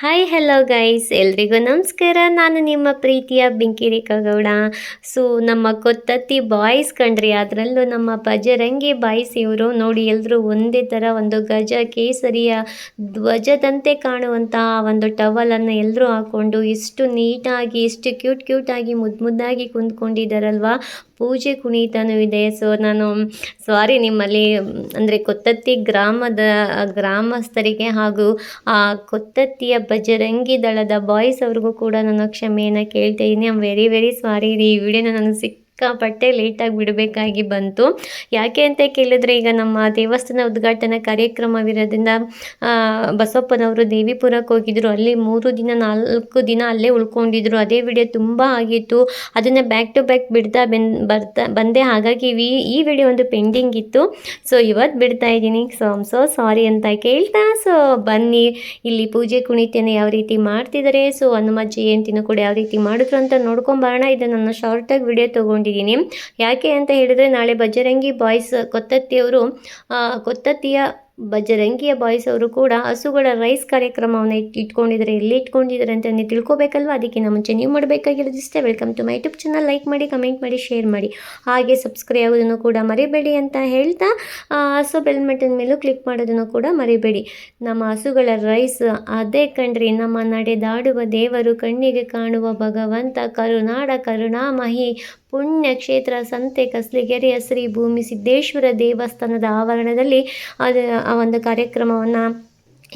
Hi hello guys ಎಲ್ರಿಗೂ ನಮಸ್ಕಾರ. ನಾನು ನಿಮ್ಮ ಪ್ರೀತಿಯ ಬೆಂಕಿ ರೇಖಾ ಗೌಡ. ಸೊ ನಮ್ಮ ಕೊತ್ತತ್ತಿ ಬಾಯ್ಸ್ ಕಂಡ್ರಿ ಅದರಲ್ಲೂ ನಮ್ಮ ಬಜರಂಗಿ ಬಾಯ್ಸ್ ಇವರು. ನೋಡಿ ಎಲ್ಲರೂ ಒಂದೇ ಥರ ಒಂದು ಗಜ ಕೇಸರಿಯ ಧ್ವಜದಂತೆ ಕಾಣುವಂಥ ಒಂದು ಟವಲನ್ನು ಎಲ್ಲರೂ ಹಾಕ್ಕೊಂಡು ಇಷ್ಟು ನೀಟಾಗಿ, ಇಷ್ಟು ಕ್ಯೂಟ್ ಕ್ಯೂಟಾಗಿ ಮುದ್ದು ಮುದ್ದಾಗಿ ಕುಂತ್ಕೊಂಡಿದ್ದಾರಲ್ವಾ ಪೂಜೆ ಕುಣಿತನೂ ಇದೆ. ಸೊ ನಾನು ಸಾರಿ ನಿಮ್ಮಲ್ಲಿ, ಅಂದರೆ ಕೊತ್ತತ್ತಿ ಗ್ರಾಮದ, ಗ್ರಾಮಸ್ಥರಿಗೆ ಹಾಗೂ ಆ ಕೊತ್ತತ್ತಿಯ ಬಜರಂಗಿ ದಳದ ಬಾಯ್ಸ್ ಅವ್ರಿಗೂ ಕೂಡ ನಾನು ಕ್ಷಮೆಯನ್ನು ಕೇಳ್ತಾ ಇದ್ದೀನಿ ಆಮ್ ವೆರಿ ವೆರಿ ಸಾರಿ ಈ ವಿಡಿಯೋನ ನನಗೆ ಸಿಕ್ ಸಿಕ್ಕಾಪಟ್ಟೆ ಲೇಟಾಗಿ ಬಿಡಬೇಕಾಗಿ ಬಂತು. ಯಾಕೆ ಅಂತ ಕೇಳಿದ್ರೆ ಈಗ ನಮ್ಮ ದೇವಸ್ಥಾನ ಉದ್ಘಾಟನಾ ಕಾರ್ಯಕ್ರಮವಿರೋದ್ರಿಂದ ಬಸಪ್ಪನವರು ದೇವಿಪುರಕ್ಕೆ ಹೋಗಿದ್ರು. ಅಲ್ಲಿ ಮೂರು ದಿನ, ನಾಲ್ಕು ದಿನ ಅಲ್ಲೇ ಉಳ್ಕೊಂಡಿದ್ರು. ಅದೇ ವಿಡಿಯೋ ತುಂಬ ಆಗಿತ್ತು. ಅದನ್ನು ಬ್ಯಾಕ್ ಟು ಬ್ಯಾಕ್ ಬಿಡ್ತಾ ಬೆನ್, ಬರ್ತಾ, ಬಂದೆ. ಹಾಗಾಗಿ ಈ ವಿಡಿಯೋ ಒಂದು ಪೆಂಡಿಂಗ್ ಇತ್ತು. ಸೊ ಇವತ್ತು ಬಿಡ್ತಾ ಇದ್ದೀನಿ. ಸೊ ಐಮ್ ಸೊ ಸಾರಿ ಅಂತ ಕೇಳ್ತಾ ಸೊ ಬನ್ನಿ. ಇಲ್ಲಿ ಪೂಜೆ ಕುಣಿತನ ಯಾವ ರೀತಿ ಮಾಡ್ತಿದ್ದಾರೆ? ಸೊ ಹನುಮ ಜಯಂತಿನೂ ಕೂಡ ಯಾವ ರೀತಿ ಮಾಡಿದ್ರು ಅಂತ ನೋಡ್ಕೊಂಬರೋಣ ಇದು ನನ್ನ ಶಾರ್ಟಾಗಿ ವಿಡಿಯೋ ತೊಗೊಂಡಿದ್ದೀನಿ. ಯಾಕೆ ಅಂತ ಹೇಳಿದರೆ ನಾಳೆ ಬಜರಂಗಿ ಬಾಯ್ಸ್ ಕೊತ್ತತ್ತಿಯವರು ಕೊತ್ತತ್ತಿಯ ಬಜರಂಗಿಯ ಬಾಯ್ಸ್ ಅವರು ಕೂಡ ಹಸುಗಳ ರೈಸ್ ಕಾರ್ಯಕ್ರಮವನ್ನು ಇಟ್, ಇಟ್ಕೊಂಡಿದ್ದಾರೆ. ಎಲ್ಲಿ ಇಟ್ಕೊಂಡಿದ್ದಾರೆ ಅಂತ ತಿಳ್ಕೊಬೇಕಲ್ವ? ಅದಕ್ಕಿಂತ ಮುಂಚೆ ನೀವು ಮಾಡಬೇಕಾಗಿರೋದು ಇಷ್ಟೇ. Welcome to my YouTube channel like ಮಾಡಿ ಕಮೆಂಟ್ ಮಾಡಿ ಶೇರ್ ಮಾಡಿ. ಹಾಗೆ ಸಬ್ಸ್ಕ್ರೈಬ್ ಆಗೋದನ್ನು ಕೂಡ ಮರಿಬೇಡಿ ಅಂತ ಹೇಳ್ತಾ ಹಸು ಬೆಲ್ ಬಟನ್ ಮೇಲೂ ಕ್ಲಿಕ್ ಮಾಡೋದನ್ನು ಕೂಡ ಮರಿಬೇಡಿ. ನಮ್ಮ ಹಸುಗಳ ರೈಸ್ ಅದೇ ಕಣ್ರಿ ನಮ್ಮ ನಡೆದಾಡುವ ದೇವರು ಕಣ್ಣಿಗೆ ಕಾಣುವ ಭಗವಂತ, ಕರುನಾಡ ಕರುಣಾಮಹಿ ಪುಣ್ಯ ಕ್ಷೇತ್ರ ಸಂತೆ ಕಸ್ಲಿಗೆರೆಯ ಶ್ರೀ ಭೂಮಿ ಸಿದ್ದೇಶ್ವರ ದೇವಸ್ಥಾನದ ಆವರಣದಲ್ಲಿ ಅದು ಆ ಒಂದು ಕಾರ್ಯಕ್ರಮವನ್ನು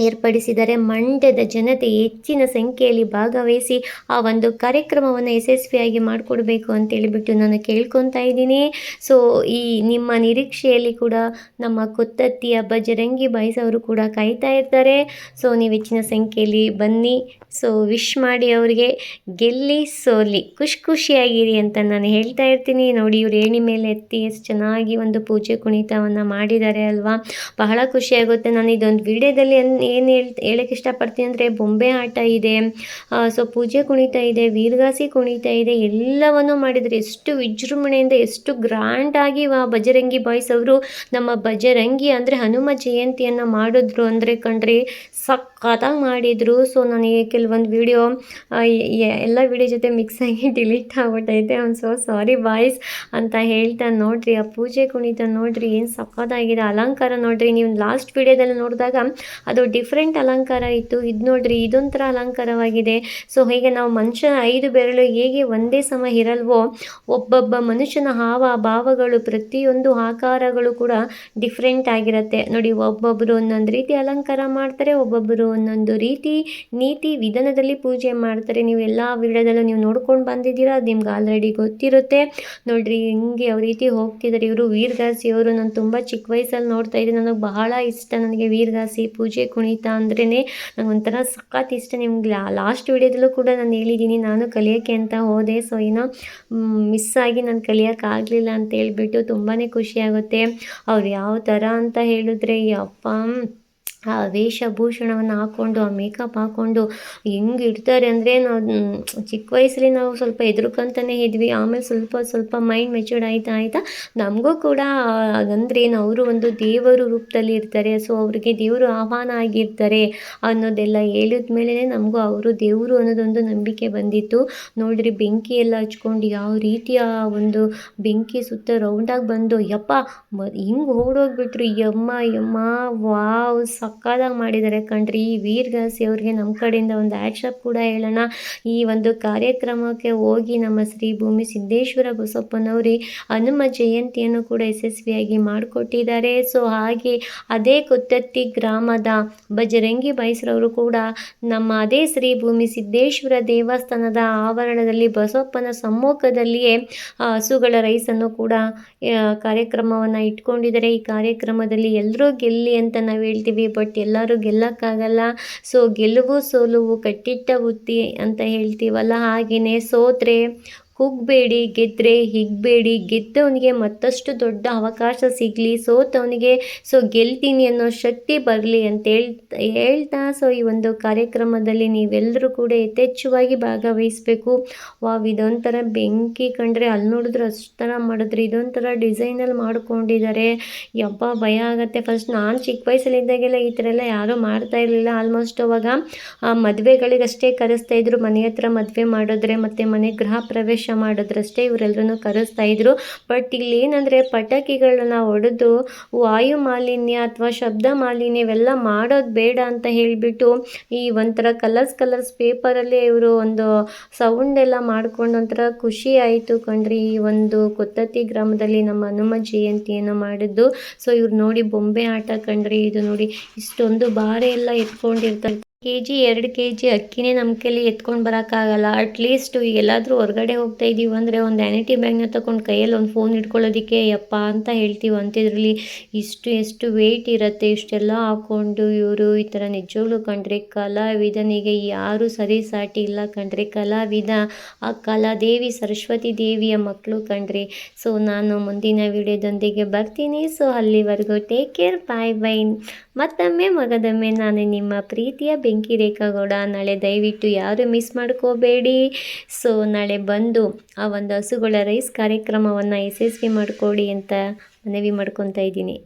ಏರ್ಪಡಿಸಿದರೆ ಮಂಡ್ಯದ ಜನತೆ ಹೆಚ್ಚಿನ ಸಂಖ್ಯೆಯಲ್ಲಿ ಭಾಗವಹಿಸಿ ಆ ಒಂದು ಕಾರ್ಯಕ್ರಮವನ್ನು ಯಶಸ್ವಿಯಾಗಿ ಮಾಡಿಕೊಡ್ಬೇಕು ಅಂತೇಳಿಬಿಟ್ಟು ನಾನು ಕೇಳ್ಕೊತಾ ಇದ್ದೀನಿ. ಸೊ ಈ ನಿಮ್ಮ ನಿರೀಕ್ಷೆಯಲ್ಲಿ ಕೂಡ ನಮ್ಮ ಕೊತ್ತತ್ತಿಯ ಬಜರಂಗಿ ಬಾಯ್ಸ್ ಅವರು ಕೂಡ ಕಾಯ್ತಾ ಇರ್ತಾರೆ. ಸೊ ನೀವು ಹೆಚ್ಚಿನ ಸಂಖ್ಯೆಯಲ್ಲಿ ಬನ್ನಿ. ಸೊ ವಿಶ್ ಮಾಡಿ ಅವರಿಗೆ ಗೆಲ್ಲಿ ಸೋಲಿ. ಖುಷಿ ಖುಷಿಯಾಗಿರಿ ಅಂತ ನಾನು ಹೇಳ್ತಾ ಇರ್ತೀನಿ. ನೋಡಿ, ಇವರು ಏಣಿ ಮೇಲೆ ಎತ್ತಿ ಎಷ್ಟು ಚೆನ್ನಾಗಿ ಒಂದು ಪೂಜೆ ಕುಣಿತವನ್ನು ಮಾಡಿದ್ದಾರೆ ಅಲ್ವಾ? ಬಹಳ ಖುಷಿಯಾಗುತ್ತೆ ನಾನು ಇದೊಂದು ವಿಡಿಯೋದಲ್ಲಿ ಏನು ಹೇಳ್ ಹೇಳಕ್ಕೆ ಇಷ್ಟಪಡ್ತೀನಿ ಅಂದರೆ ಬೊಂಬೆ ಆಟ ಇದೆ. ಸೊ ಪೂಜೆ ಕುಣಿತ ಇದೆ, ವೀರಗಾಸಿ ಕುಣಿತ ಇದೆ, ಎಲ್ಲವನ್ನು ಮಾಡಿದರೆ. ಎಷ್ಟು ವಿಜೃಂಭಣೆಯಿಂದ ಎಷ್ಟು ಗ್ರ್ಯಾಂಡಾಗಿ ವಾ ಬಜರಂಗಿ ಬಾಯ್ಸ್ ಅವರು ನಮ್ಮ ಬಜರಂಗಿ ಅಂದರೆ ಹನುಮ ಜಯಂತಿಯನ್ನು ಮಾಡಿದ್ರು ಅಂದರೆ ಕಣ್ರಿ, ಸಖತ್ತಾಗಿ ಮಾಡಿದರು. ಸೊ ನನಗೆ ಕೆಲವೊಂದು ವಿಡಿಯೋ ಎಲ್ಲ ವಿಡಿಯೋ ಜೊತೆ ಮಿಕ್ಸ್ ಆಗಿ ಡಿಲೀಟ್ ಆಗ್ಬಿಟ್ಟೈತೆ. ಅವ್ನು ಸೊ ಸಾರಿ ಬಾಯ್ಸ್ ಅಂತ ಹೇಳ್ತಾ ನೋಡ್ರಿ. ಆ ಪೂಜೆ ಕುಣಿತ ನೋಡ್ರಿ, ಏನು ಸಖತ್ತಾಗಿದೆ. ಅಲಂಕಾರ ನೋಡ್ರಿ. ನೀವು ಲಾಸ್ಟ್ ವಿಡಿಯೋದಲ್ಲಿ ನೋಡಿದಾಗ ಅದು ಡಿಫ್ರೆಂಟ್ ಅಲಂಕಾರ ಇತ್ತು. ಇದು ನೋಡ್ರಿ, ಇದೊಂಥರ ಅಲಂಕಾರವಾಗಿದೆ. ಸೊ ಹೀಗೆ ನಾವು ಮನುಷ್ಯನ ಐದು ಬೆರಳು ಹೇಗೆ ಒಂದೇ ಸಮ ಇರಲ್ವೋ, ಒಬ್ಬೊಬ್ಬ ಮನುಷ್ಯನ ಹಾವ, ಭಾವಗಳು, ಪ್ರತಿಯೊಂದು ಆಕಾರಗಳು ಕೂಡ ಡಿಫ್ರೆಂಟ್ ಆಗಿರುತ್ತೆ. ನೋಡಿ ಒಬ್ಬೊಬ್ಬರು ಒಂದೊಂದು ರೀತಿ ಅಲಂಕಾರ ಮಾಡ್ತಾರೆ ಒಬ್ಬೊಬ್ಬರು ಒಂದೊಂದು ರೀತಿ ನೀತಿ ವಿಧಾನದಲ್ಲಿ ಪೂಜೆ ಮಾಡ್ತಾರೆ. ನೀವು ಎಲ್ಲ ವಿಡಿಯೋದಲ್ಲೂ ನೀವು ನೋಡ್ಕೊಂಡು ಬಂದಿದ್ದೀರಾ, ಅದು ನಿಮ್ಗೆ ಆಲ್ರೆಡಿ ಗೊತ್ತಿರುತ್ತೆ. ನೋಡ್ರಿ, ಹಿಂಗೆ ಯಾವ ರೀತಿ ಹೋಗ್ತಿದ್ದಾರೆ ಇವರು. ವೀರಗಾಸಿ ಅವರು, ನಾನು ತುಂಬ ಚಿಕ್ಕ ವಯಸ್ಸಲ್ಲಿ ನೋಡ್ತಾ ಇದ್ದೆ. ನನಗೆ ಬಹಳ ಇಷ್ಟ. ನನಗೆ ವೀರಗಾಸಿ ಪೂಜೆ ಕುಣಿತ ಅಂದ್ರೇ ನಂಗೆ ಒಂಥರ ಸಖತ್ ಇಷ್ಟ. ನಿಮ್ಗೆ ಲಾಸ್ಟ್ ವಿಡಿಯೋದಲ್ಲೂ ಕೂಡ ನಾನು ಹೇಳಿದ್ದೀನಿ ನಾನು ಕಲಿಯೋಕ್ಕೆ ಅಂತ ಹೋದೆ. ಸೊ ಏನೋ ಮಿಸ್ ಆಗಿ ನಾನು ಕಲಿಯೋಕ್ಕಾಗಲಿಲ್ಲ ಅಂತ ಹೇಳ್ಬಿಟ್ಟು ತುಂಬಾ ಖುಷಿಯಾಗುತ್ತೆ ಅವ್ರು ಯಾವ ಥರ ಅಂತ ಹೇಳಿದ್ರೆ, ಯಪ್ಪ ಆ ವೇಷಭೂಷಣವನ್ನು ಹಾಕ್ಕೊಂಡು ಆ ಮೇಕಪ್ ಹಾಕ್ಕೊಂಡು ಹೆಂಗೆ ಇಡ್ತಾರೆ ಅಂದರೆ ನಾವು ಚಿಕ್ಕ ವಯಸ್ಸಲ್ಲಿ ನಾವು ಸ್ವಲ್ಪ ಹೆದರ್ಕೊಂತಾನೆ ಇದ್ವಿ. ಆಮೇಲೆ ಸ್ವಲ್ಪ ಸ್ವಲ್ಪ ಮೈಂಡ್ ಮೆಚೂರ್ಡ್ ಆಯ್ತಾ ಆಯಿತಾ ನಮಗೂ ಕೂಡ ಅಂದರೆ ಏನು ಅವರು ಒಂದು ದೇವರು ರೂಪದಲ್ಲಿ ಇರ್ತಾರೆ. ಸೊ ಅವರಿಗೆ ದೇವರು ಆಹ್ವಾನ ಆಗಿರ್ತಾರೆ ಅನ್ನೋದೆಲ್ಲ ಹೇಳಿದ ಮೇಲೆ ನಮಗೂ ಅವರು ದೇವರು ಅನ್ನೋದೊಂದು ನಂಬಿಕೆ ಬಂದಿತ್ತು. ನೋಡಿರಿ, ಬೆಂಕಿ ಎಲ್ಲ ಹಚ್ಕೊಂಡು ಯಾವ ರೀತಿಯ ಒಂದು ಬೆಂಕಿ ಸುತ್ತ ರೌಂಡಾಗಿ ಬಂದು, ಯಪ್ಪ, ಮ, ಹಿಂಗೆ ಓಡೋಗ್ಬಿಟ್ರು, ಯಮ್ಮ ಯಮ್ಮ, ವಾವ್ ಸಕ್ಕದಾಗಿ ಮಾಡಿದ್ದಾರೆ ಕಣ್ರಿ. ಈ ವೀರಗಾಸಿ ಅವ್ರಿಗೆ ನಮ್ಮ ಕಡೆಯಿಂದ ಒಂದು ಆ್ಯಡ್ಶಾಪ್ ಕೂಡ ಹೇಳೋಣ. ಈ ಒಂದು ಕಾರ್ಯಕ್ರಮಕ್ಕೆ ಹೋಗಿ ನಮ್ಮ ಶ್ರೀ ಭೂಮಿ ಸಿದ್ದೇಶ್ವರ ಬಸಪ್ಪನವ್ರಿ ಹನುಮ ಜಯಂತಿಯನ್ನು ಕೂಡ ಯಶಸ್ವಿಯಾಗಿ ಮಾಡಿಕೊಟ್ಟಿದ್ದಾರೆ. ಸೊ ಹಾಗೆ ಅದೇ ಕೊತ್ತತ್ತಿ ಗ್ರಾಮದ ಬಜರಂಗಿ ಬೈಸ್ರವರು ಕೂಡ ನಮ್ಮ ಅದೇ ಶ್ರೀ ಭೂಮಿ ಸಿದ್ದೇಶ್ವರ ದೇವಸ್ಥಾನದ ಆವರಣದಲ್ಲಿ ಬಸಪ್ಪನ ಸಮ್ಮುಖದಲ್ಲಿಯೇ ಹಸುಗಳ ರೈಸನ್ನು ಕೂಡ ಕಾರ್ಯಕ್ರಮವನ್ನು ಇಟ್ಕೊಂಡಿದ್ದಾರೆ. ಈ ಕಾರ್ಯಕ್ರಮದಲ್ಲಿ ಎಲ್ಲರೂ ಗೆಲ್ಲಿ ಅಂತ ನಾವು ಹೇಳ್ತೀವಿ. ಎಲ್ಲರೂ ಗೆಲ್ಲಕ್ಕಾಗಲ್ಲ. ಸೊ ಗೆಲುವು ಸೋಲುವು ಕಟ್ಟಿಟ್ಟ ಬುತ್ತಿ ಅಂತ ಹೇಳ್ತೀವಲ್ಲ ಹಾಗೆಯೇ ಸೋತ್ರೆ ಕುಗ್ಬೇಡಿ ಗೆದ್ದರೆ ಹಿಗ್ಬೇಡಿ. ಗೆದ್ದವನಿಗೆ ಮತ್ತಷ್ಟು ದೊಡ್ಡ ಅವಕಾಶ ಸಿಗಲಿ. ಸೋತವನಿಗೆ ಸೊ ಗೆಲ್ತೀನಿ ಅನ್ನೋ ಶಕ್ತಿ ಬರಲಿ ಅಂತ ಹೇಳ್ತಾ ಹೇಳ್ತಾ ಸೊ ಈ ಒಂದು ಕಾರ್ಯಕ್ರಮದಲ್ಲಿ ನೀವೆಲ್ಲರೂ ಕೂಡ ಯಥೇಚ್ಛವಾಗಿ ಭಾಗವಹಿಸಬೇಕು. ವಾವ್, ಇದೊಂಥರ ಬೆಂಕಿ ಕಂಡ್ರೆ ಅಲ್ಲಿ ನೋಡಿದ್ರೆ ಅಷ್ಟು ಥರ ಮಾಡಿದ್ರೆ. ಇದೊಂಥರ ಡಿಸೈನಲ್ಲಿ ಮಾಡ್ಕೊಂಡಿದ್ದಾರೆ. ಯಪ್ಪ ಭಯ ಆಗುತ್ತೆ. ಫಸ್ಟ್ ನಾನು ಚಿಕ್ಕ ವಯಸ್ಸಲ್ಲಿದ್ದಾಗೆಲ್ಲ ಈ ಥರ ಎಲ್ಲ ಯಾರೂ ಮಾಡ್ತಾ ಇರಲಿಲ್ಲ. ಆಲ್ಮೋಸ್ಟ್ ಅವಾಗ ಮದುವೆಗಳಿಗಷ್ಟೇ ಕರೆಸ್ತಾ ಇದ್ರು. ಮನೆ ಹತ್ರ ಮದುವೆ ಮಾಡಿದ್ರೆ ಮತ್ತು ಮನೆ ಗೃಹ ಪ್ರವೇಶ ಮಾಡಿದ್ರಷ್ಟೇ ಇವರೆಲ್ಲರೂ ಕರೆಸ್ತಾ ಇದ್ರು. ಬಟ್ ಇಲ್ಲಿ ಏನಂದ್ರೆ ಪಟಾಕಿಗಳನ್ನ ಹೊಡೆದು ವಾಯು ಮಾಲಿನ್ಯ ಅಥವಾ ಶಬ್ದ ಮಾಲಿನ್ಯ ಇವೆಲ್ಲ ಮಾಡೋದು ಬೇಡ ಅಂತ ಹೇಳಿಬಿಟ್ಟು ಈ ಒಂಥರ ಕಲರ್ಸ್ ಕಲರ್ಸ್ ಪೇಪರಲ್ಲಿ ಇವರು ಒಂದು ಸೌಂಡ್ ಎಲ್ಲ ಮಾಡ್ಕೊಂಡು ಒಂಥರ ಖುಷಿ ಆಯಿತು ಕಣ್ರಿ. ಈ ಒಂದು ಕೊತ್ತತ್ತಿ ಗ್ರಾಮದಲ್ಲಿ ನಮ್ಮ ಹನುಮ ಜಯಂತಿಯನ್ನು ಮಾಡಿದ್ದು. ಸೊ ಇವ್ರು ನೋಡಿ ಬೊಂಬೆ ಆಟ ಕಣ್ರಿ. ಇದು ನೋಡಿ ಇಷ್ಟೊಂದು ಬಾರೆ ಎಲ್ಲ ಎತ್ಕೊಂಡಿರ್ತಾರೆ ಕೆ ಜಿ ಎರಡು ಕೆ ಜಿ ಅಕ್ಕಿನೇ ನಮ್ಮ ಕೈಲಿ ಎತ್ಕೊಂಡು ಬರೋಕ್ಕಾಗಲ್ಲ. ಅಟ್ಲೀಸ್ಟ್ ಎಲ್ಲಾದರೂ ಹೊರಗಡೆ ಹೋಗ್ತಾ ಇದ್ದೀವಿ ಅಂದರೆ ಒಂದು ಆ್ಯನಿಟಿ ಬ್ಯಾಗ್ನ ತೊಗೊಂಡು ಕೈಯಲ್ಲಿ ಒಂದು ಫೋನ್ ಇಟ್ಕೊಳ್ಳೋದಕ್ಕೆ ಯಪ್ಪ ಅಂತ ಹೇಳ್ತೀವಿ ಅಂತಿದ್ರಲ್ಲಿ. ಇಷ್ಟು, ಎಷ್ಟು ವೆಯ್ಟ್ ಇರುತ್ತೆ, ಇಷ್ಟೆಲ್ಲ ಹಾಕ್ಕೊಂಡು ಇವರು ಈ ಥರ ನಿಜವಾಗ್ಲೂ ಕಂಡ್ರೆ ಕಲಾವಿದನಿಗೆ ಯಾರೂ ಸರಿ ಸಾಟಿ ಇಲ್ಲ ಕಂಡ್ರೆ ಕಲಾವಿದ, ಆ ಕಲಾದೇವಿ ಸರಸ್ವತಿ ದೇವಿಯ ಮಕ್ಕಳು ಕಂಡ್ರಿ. ಸೊ ನಾನು ಮುಂದಿನ ವಿಡಿಯೋದೊಂದಿಗೆ ಬರ್ತೀನಿ. ಸೊ ಅಲ್ಲಿವರೆಗೂ ಟೇಕ್ ಕೇರ್ ಬಾಯ್ ಬೈ ಮತ್ತೊಮ್ಮೆ ಮಗದೊಮ್ಮೆ ನಾನು ನಿಮ್ಮ ಪ್ರೀತಿಯ ಬೆಂಕಿ ರೇಖಾಗೌಡ, ನಾಳೆ ದಯವಿಟ್ಟು ಯಾರು ಮಿಸ್ ಮಾಡ್ಕೋಬೇಡಿ. ಸೊ, ನಾಳೆ ಬಂದು ಆ ಒಂದು ಹಸುಗಳ ರೈಸ್ ಕಾರ್ಯಕ್ರಮವನ್ನು ಯಶಸ್ವಿ ಮಾಡಿಕೊಡಿ ಅಂತ ಮನವಿ ಮಾಡ್ಕೊತಾ ಇದ್ದೀನಿ.